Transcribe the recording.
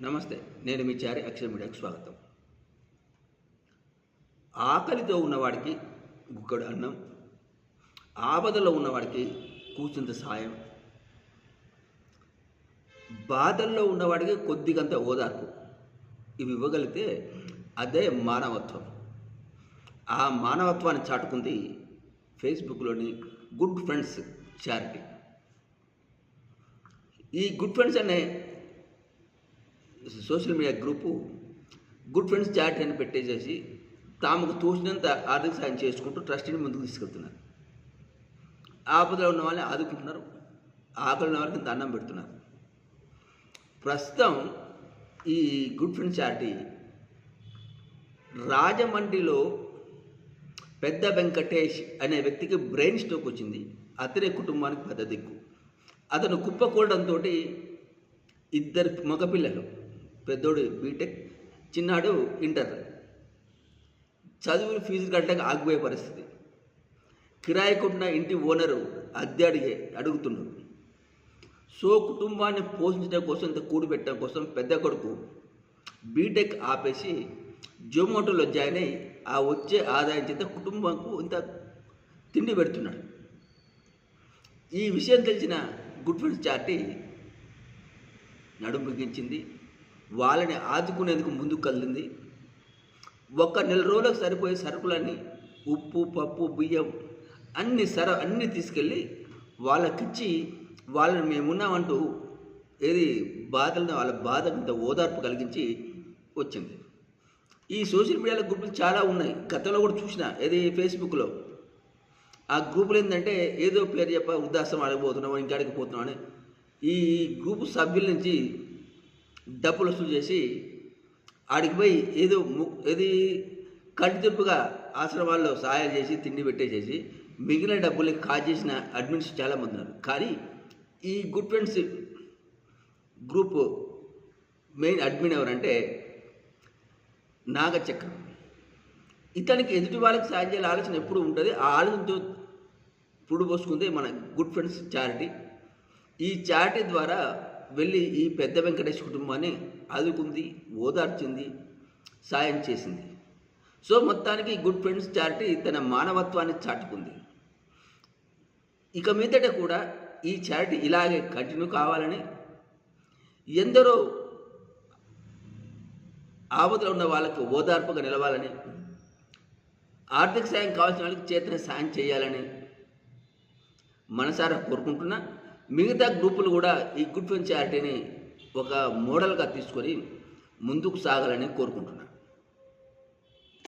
నమస్తే నేను మీ చారి అక్షర మీడియాకు స్వాగతం. ఆకలితో ఉన్నవాడికి గుక్కడు అన్నం ఆపదలో ఉన్నవాడికి కూర్చుంత సాయం బాధల్లో ఉన్నవాడికి కొద్దిగంత ఓదార్పు. ఇవి ఇవ్వగలిగితే అదే మానవత్వం. ఆ మానవత్వాన్ని చాటుకుంది ఫేస్బుక్లోని గుడ్ ఫ్రెండ్స్ చారిటీ. ఈ గుడ్ ఫ్రెండ్స్ అనే social media group good friends chat అని పెట్టేసేసి తాముకు తోచినంత ఆర్థిక సాయం చేసుకుంటూ ట్రస్టీని ముందుకు తీసుకెళ్తున్నారు. ఆపదలో ఉన్న వాళ్ళని ఆదుకుంటున్నారు. ఆకలి ఉన్న వాళ్ళకి అన్నం పెడుతున్నారు. ప్రస్తుతం ఈ గుడ్ ఫ్రెండ్స్ చారిటీ రాజమండ్రిలో పెద్ద వెంకటేష్ అనే వ్యక్తికి బ్రెయిన్ స్ట్రోక్ వచ్చింది. అతనే కుటుంబానికి పెద్ద దిక్కు. అతను కుప్పకూడడంతో ఇద్దరు మగపిల్లలు. పెద్దోడు బీటెక్ చిన్నాడు ఇంటర్ చదువులు ఫీజు కట్టడానికి ఆగిపోయే పరిస్థితి. కిరాయి కొట్టిన ఇంటి ఓనరు అద్దె అడిగే అడుగుతున్నాడు. సో కుటుంబాన్ని పోషించడం కోసం ఇంత కూడి పెట్టడం కోసం పెద్ద కొడుకు బీటెక్ ఆపేసి జొమాటోలో జాయిన్ అయ్యి ఆ వచ్చే ఆదాయం చేత కుటుంబంకు ఇంత తిండి పెడుతున్నాడు. ఈ విషయం తెలిసిన గుడ్ ఫ్రెండ్స్ చాటి నడుము బిగించింది. వాళ్ళని ఆదుకునేందుకు ముందుకు కదిలింది. ఒక్క నెల రోజులకు సరిపోయే సరుకులన్నీ ఉప్పు పప్పు బియ్యం అన్ని సర అన్నీ తీసుకెళ్ళి వాళ్ళకిచ్చి వాళ్ళని మేమున్నామంటూ ఏది బాధలను వాళ్ళ బాధంత ఓదార్పు కలిగించి వచ్చింది. ఈ సోషల్ మీడియాలో గ్రూపులు చాలా ఉన్నాయి. గతంలో కూడా చూసిన ఏది ఫేస్బుక్లో. ఆ గ్రూపులు ఏంటంటే ఏదో పేరు చెప్ప వృద్ధాశ్రమం అడగబోతున్నాం ఇంకాడికి పోతున్నాం అని ఈ గ్రూపు సభ్యుల నుంచి డబ్బులు వసూలు చేసి ఆడికి పోయి ఏదో ము- ఏది కంటితుప్పుగా ఆశ్రమాల్లో సహాయాలు చేసి తిండి పెట్టేసేసి మిగిలిన డబ్బుల్ని కాజేసిన అడ్మిన్స్ చాలామంది ఉన్నారు. కానీ ఈ good friends group main admin ఎవరంటే నాగచక్రం. ఇతనికి ఎదుటి వాళ్ళకి సాయం చేయాలి ఆలోచన ఎప్పుడు ఉంటుంది. ఆ ఆలోచనతో పుడు పోసుకుంది మన గుడ్ ఫ్రెండ్స్ చారిటీ. ఈ చారిటీ ద్వారా వెళ్ళి ఈ పెద్ద వెంకటేష్ కుటుంబాన్ని ఆదుకుంది ఓదార్చింది సాయం చేసింది. సో మొత్తానికి గుడ్ ఫ్రెండ్స్ చారిటీ తన మానవత్వాన్ని చాటుకుంది. ఇక మీదట కూడా ఈ చారిటీ ఇలాగే కంటిన్యూ కావాలని ఎందరో ఆపదలో ఉన్న వాళ్ళకి ఓదార్పుగా నిలవాలని ఆర్థిక సాయం కావాల్సిన వాళ్ళకి చేతన సాయం చేయాలని మనసారా కోరుకుంటున్నా. మిగతా గ్రూపులు కూడా ఈ గుడ్ ఫ్రెండ్ చారిటీని ఒక మోడల్గా తీసుకొని ముందుకు సాగాలని కోరుకుంటున్నాను.